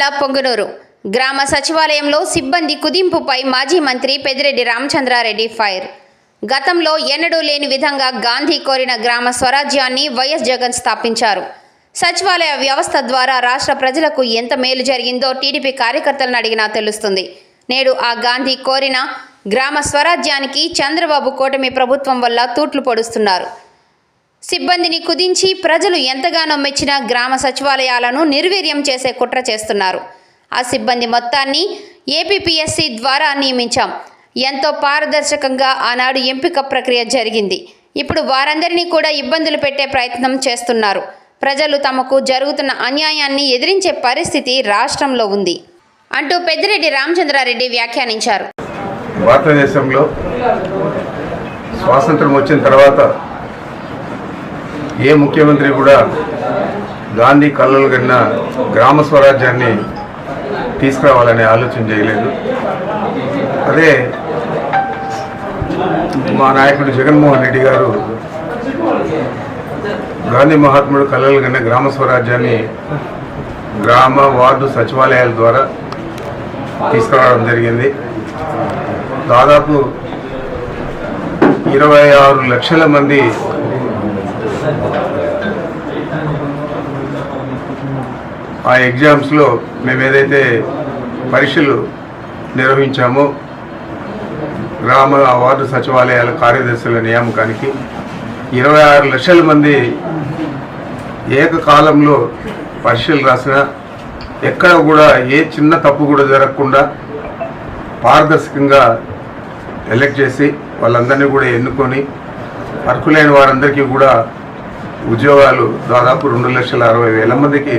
జిల్లా పొంగనూరు. గ్రామ సచివాలయంలో సిబ్బంది కుదింపుపై మాజీ మంత్రి పెదిరెడ్డి రామచంద్రారెడ్డి ఫైర్. గతంలో ఎన్నడూ లేని విధంగా గాంధీ కోరిన గ్రామ స్వరాజ్యాన్ని వైఎస్ జగన్ స్థాపించారు. సచివాలయ వ్యవస్థ ద్వారా రాష్ట్ర ప్రజలకు ఎంత మేలు జరిగిందో టీడీపీ కార్యకర్తలను అడిగినా తెలుస్తుంది. నేడు ఆ గాంధీ కోరిన గ్రామ స్వరాజ్యానికి చంద్రబాబు కూటమి ప్రభుత్వం వల్ల తూట్లు పొడుస్తున్నారు. సిబ్బందిని కుదించి ప్రజలు ఎంతగానో మెచ్చిన గ్రామ సచివాలయాలను నిర్వీర్యం చేసే కుట్ర చేస్తున్నారు. ఆ సిబ్బంది మొత్తాన్ని ఏపీపీఎస్సీ ద్వారా నియమించాం. ఎంతో పారదర్శకంగా ఆనాడు ఎంపిక ప్రక్రియ జరిగింది. ఇప్పుడు వారందరినీ కూడా ఇబ్బందులు పెట్టే ప్రయత్నం చేస్తున్నారు. ప్రజలు తమకు జరుగుతున్న అన్యాయాన్ని ఎదిరించే పరిస్థితి రాష్ట్రంలో ఉంది. అంటూ పెద్దిరెడ్డి రామచంద్రారెడ్డి వ్యాఖ్యానించారు. భారతదేశంలో స్వాతంత్రం వచ్చిన తర్వాత ఏ ముఖ్యమంత్రి కూడా గాంధీ కళ్ళలు కన్నా గ్రామ స్వరాజ్యాన్ని తీసుకురావాలనే ఆలోచన చేయలేదు. అదే మా నాయకుడు జగన్మోహన్ రెడ్డి గారు గాంధీ మహాత్ముడు కళ్ళలు కన్నా గ్రామ స్వరాజ్యాన్ని గ్రామ వార్డు సచివాలయాల ద్వారా తీసుకురావడం జరిగింది. దాదాపు ఇరవై ఆరు లక్షల మంది ఆ ఎగ్జామ్స్లో మేము ఏదైతే పరీక్షలు నిర్వహించామో గ్రామ వార్డు సచివాలయాల కార్యదర్శుల నియామకానికి ఇరవై ఆరు లక్షల మంది ఏకకాలంలో పరీక్షలు రాసిన ఎక్కడ కూడా ఏ చిన్న తప్పు కూడా జరగకుండా పారదర్శకంగా ఎలెక్ట్ చేసి వాళ్ళందరినీ కూడా ఎన్నుకొని అర్హులైన వారందరికీ కూడా ఉద్యోగాలు దాదాపు రెండు లక్షల అరవై వేల మందికి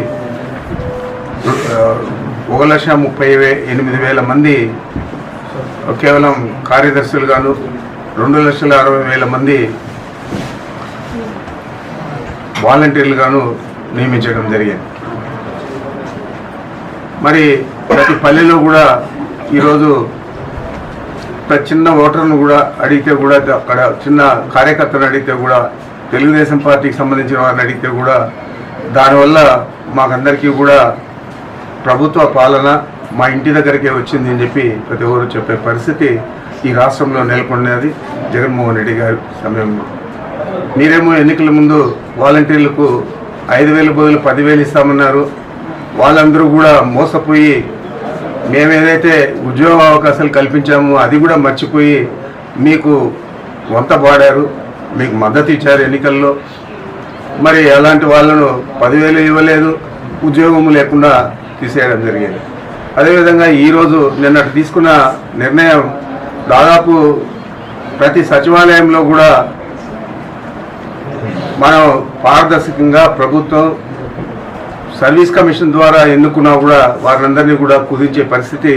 ఒక లక్ష ముప్పై వే ఎనిమిది వేల మంది కేవలం కార్యదర్శులుగాను రెండు లక్షల అరవై వేల మంది వాలంటీర్లుగాను నియమించడం జరిగింది. మరి ప్రతి పల్లెలో కూడా ఈరోజు ప్రతి చిన్న ఓటర్ను కూడా అడిగితే కూడా అక్కడ చిన్న కార్యకర్తను అడిగితే కూడా తెలుగుదేశం పార్టీకి సంబంధించిన వారిని అడిగితే కూడా దానివల్ల మాకందరికీ కూడా ప్రభుత్వ పాలన మా ఇంటి దగ్గరికే వచ్చింది అని చెప్పి ప్రతి ఒక్కరు చెప్పే పరిస్థితి ఈ రాష్ట్రంలో నెలకొన్నది. జగన్మోహన్ రెడ్డి గారి సమయంలో. మీరేమో ఎన్నికల ముందు వాలంటీర్లకు ఐదు వేల బదులు పదివేలు ఇస్తామన్నారు. వాళ్ళందరూ కూడా మోసపోయి మేమేదైతే ఉద్యోగ అవకాశాలు కల్పించామో అది కూడా మర్చిపోయి మీకు వంత పాడారు. మీకు మద్దతు ఇచ్చారు ఎన్నికల్లో. మరి అలాంటి వాళ్ళను పదివేలు ఇవ్వలేదు ఉద్యోగం లేకుండా తీసేయడం జరిగింది. అదేవిధంగా ఈరోజు నిన్నటి తీసుకున్న నిర్ణయం దాదాపు ప్రతి సచివాలయంలో కూడా మనం పారదర్శకంగా ప్రభుత్వం సర్వీస్ కమిషన్ ద్వారా ఎన్నుకున్నా కూడా వారందరినీ కూడా కుదించే పరిస్థితి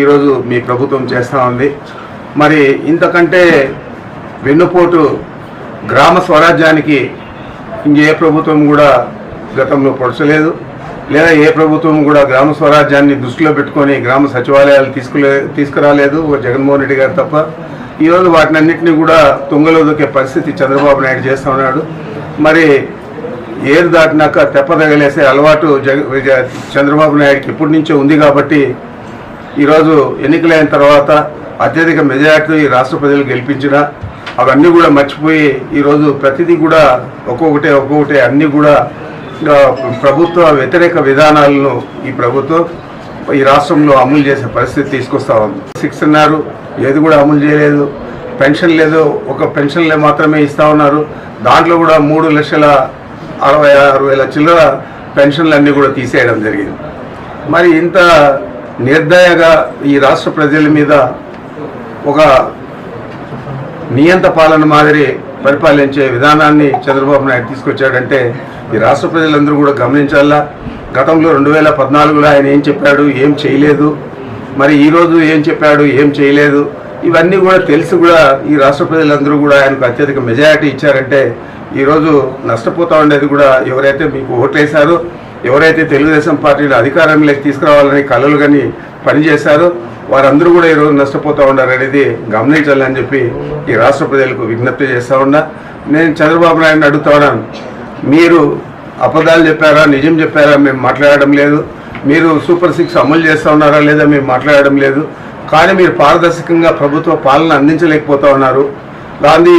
ఈరోజు మీ ప్రభుత్వం చేస్తూ ఉంది. మరి ఇంతకంటే వెన్నుపోటు గ్రామ స్వరాజ్యానికి ఇంకే ప్రభుత్వం కూడా గతంలో పొడచలేదు. లేదా ఏ ప్రభుత్వం కూడా గ్రామ స్వరాజ్యాన్ని దృష్టిలో పెట్టుకొని గ్రామ సచివాలయాలు తీసుకులే తీసుకురాలేదు ఓ జగన్మోహన్ రెడ్డి గారు తప్ప. ఈరోజు వాటినన్నింటినీ కూడా తుంగలో దొక్కే పరిస్థితి చంద్రబాబు నాయుడు చేస్తూ ఉన్నాడు. మరి ఏరు దాటినాక తెప్పదగలేసే అలవాటు జగ చంద్రబాబు నాయుడుకి ఇప్పటి నుంచే ఉంది కాబట్టి ఈరోజు ఎన్నికలైన తర్వాత అత్యధిక మెజార్టీ ఈ రాష్ట్ర ప్రజలు గెలిపించినా అవన్నీ కూడా మర్చిపోయి ఈరోజు ప్రతిదీ కూడా ఒక్కొక్కటే ఒక్కొక్కటే అన్నీ కూడా ప్రభుత్వ వ్యతిరేక విధానాలను ఈ ప్రభుత్వం ఈ రాష్ట్రంలో అమలు చేసే పరిస్థితి తీసుకొస్తా ఉంది. సిక్స్ అన్నారు ఏది కూడా అమలు చేయలేదు. పెన్షన్ లేదు ఒక పెన్షన్లే మాత్రమే ఇస్తా ఉన్నారు. దాంట్లో కూడా మూడు లక్షల అరవై ఆరు వేల చిల్లర పెన్షన్లన్నీ కూడా తీసేయడం జరిగింది. మరి ఇంత నిర్దయగా ఈ రాష్ట్ర ప్రజల మీద ఒక నియంత పాలన మాదిరి పరిపాలించే విధానాన్ని చంద్రబాబు నాయుడు తీసుకొచ్చాడంటే ఈ రాష్ట్ర ప్రజలందరూ కూడా గమనించాలా? గతంలో రెండు వేల పద్నాలుగులో ఆయన ఏం చెప్పాడు ఏం చేయలేదు. మరి ఈరోజు ఏం చెప్పాడు ఏం చేయలేదు. ఇవన్నీ కూడా తెలిసి కూడా ఈ రాష్ట్ర ప్రజలందరూ కూడా ఆయనకు అత్యధిక మెజారిటీ ఇచ్చారంటే ఈరోజు నష్టపోతా ఉండేది కూడా ఎవరైతే మీకు ఓట్లేశారో ఎవరైతే తెలుగుదేశం పార్టీని అధికారంలోకి తీసుకురావాలని కలలు కానీ పనిచేశారు. వారందరూ కూడా ఈరోజు నష్టపోతూ ఉన్నారు అనేది గమనించాలని చెప్పి ఈ రాష్ట్ర ప్రజలకు విజ్ఞప్తి చేస్తూ ఉన్నా. నేను చంద్రబాబు నాయుడుని అడుగుతా ఉన్నాను మీరు అబద్ధాలు చెప్పారా నిజం చెప్పారా మేము మాట్లాడడం లేదు. మీరు సూపర్ సిక్స్ అమలు చేస్తూ ఉన్నారా లేదా మేము మాట్లాడడం లేదు. కానీ మీరు పారదర్శకంగా ప్రభుత్వ పాలన అందించలేకపోతా ఉన్నారు. గాంధీ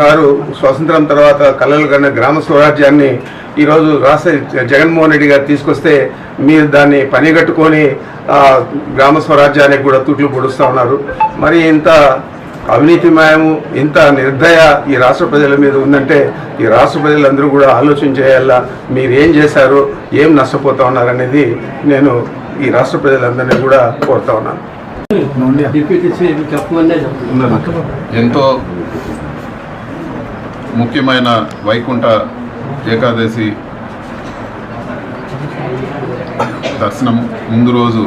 గారు స్వతంత్రం తర్వాత కలలు కన్న గ్రామ స్వరాజ్యాన్ని ఈరోజు రాష్ట్ర జగన్మోహన్ రెడ్డి గారు తీసుకొస్తే మీరు దాన్ని పనిగట్టుకొని గ్రామ స్వరాజ్యానికి కూడా తుట్లు పొడుస్తూ ఉన్నారు. మరి ఇంత అవినీతిమయము ఇంత నిర్దయ ఈ రాష్ట్ర ప్రజల మీద ఉందంటే ఈ రాష్ట్ర ప్రజలందరూ కూడా ఆలోచన చేయాలా? మీరు ఏం చేశారు? ఏం నష్టపోతా ఉన్నారనేది నేను ఈ రాష్ట్ర ప్రజలందరినీ కూడా కోరుతా ఉన్నాను. ఎంతో ముఖ్యమైన వైకుంఠ ఏకాదశి దర్శనం ముందు రోజు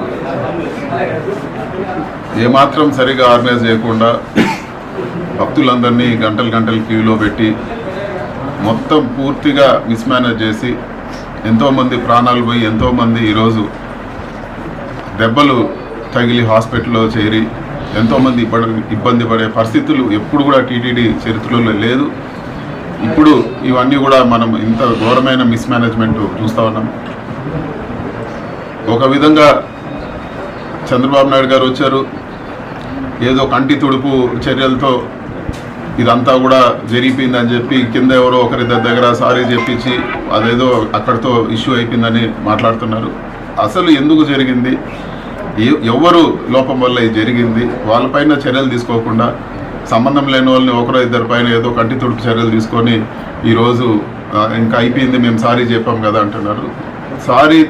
ఏమాత్రం సరిగా ఆర్గనైజ్ చేయకుండా భక్తులందరినీ గంటలు గంటలు క్యూలో పెట్టి మొత్తం పూర్తిగా మిస్మేనేజ్ చేసి ఎంతోమంది ప్రాణాలు పోయి ఎంతోమంది ఈరోజు దెబ్బలు తగిలి హాస్పిటల్లో చేరి ఎంతోమంది ఇబ్బంది ఇబ్బంది పడే పరిస్థితులు ఎప్పుడు కూడా టీటీడీ చరిత్రలో లేదు. ఇప్పుడు ఇవన్నీ కూడా మనం ఇంత ఘోరమైన మిస్మేనేజ్మెంట్ చూస్తూ ఉన్నాం. ఒక విధంగా చంద్రబాబు నాయుడు గారు వచ్చారు. ఏదో కంటి తుడుపు చర్యలతో ఇదంతా కూడా జరిగిపోయిందని చెప్పి కింద ఎవరో ఒకరి దగ్గర సారీ చెప్పించి అదేదో అక్కడితో ఇష్యూ అయిపోయిందని మాట్లాడుతున్నారు. అసలు ఎందుకు జరిగింది? ఎవ్వరు ఎవరు లోపం వల్ల ఇది జరిగింది? వాళ్ళపైన చర్యలు తీసుకోకుండా సంబంధం లేని వాళ్ళని ఒకరో ఇద్దరి పైన ఏదో కంటి తుడుపు చర్యలు తీసుకొని ఈరోజు ఇంకా అయిపోయింది మేము సారీ చెప్పాం కదా అంటున్నారు. సారీ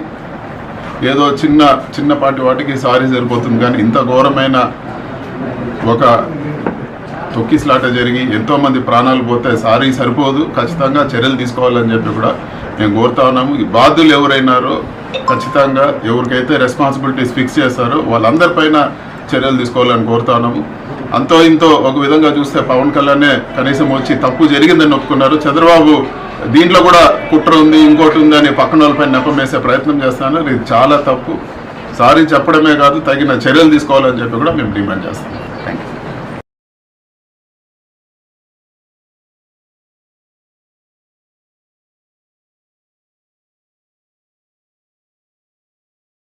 ఏదో చిన్న చిన్నపాటి వాటికి సారీ సరిపోతుంది కానీ ఇంత ఘోరమైన ఒక తొక్కిసలాట జరిగి ఎంతోమంది ప్రాణాలు పోతే సారీ సరిపోదు ఖచ్చితంగా చర్యలు తీసుకోవాలని చెప్పి కూడా మేము కోరుతా ఉన్నాము. ఈ బాధ్యులు ఎవరైనారో ఖచ్చితంగా ఎవరికైతే రెస్పాన్సిబిలిటీస్ ఫిక్స్ చేస్తారో వాళ్ళందరిపైన చర్యలు తీసుకోవాలని కోరుతా ఉన్నాము. అంతో ఇంతో ఒక విధంగా చూస్తే పవన్ కళ్యాణే కనీసం వచ్చి తప్పు జరిగిందని ఒప్పుకున్నారు. చంద్రబాబు దీంట్లో కూడా కుట్ర ఉంది ఇంకోటి ఉంది అని పక్కన వాళ్ళపై నెపం వేసే ప్రయత్నం చేస్తున్నారు ఇది చాలా తప్పు. సారీ చెప్పడమే కాదు తగిన చర్యలు తీసుకోవాలని చెప్పి కూడా మేము డిమాండ్ చేస్తున్నాం.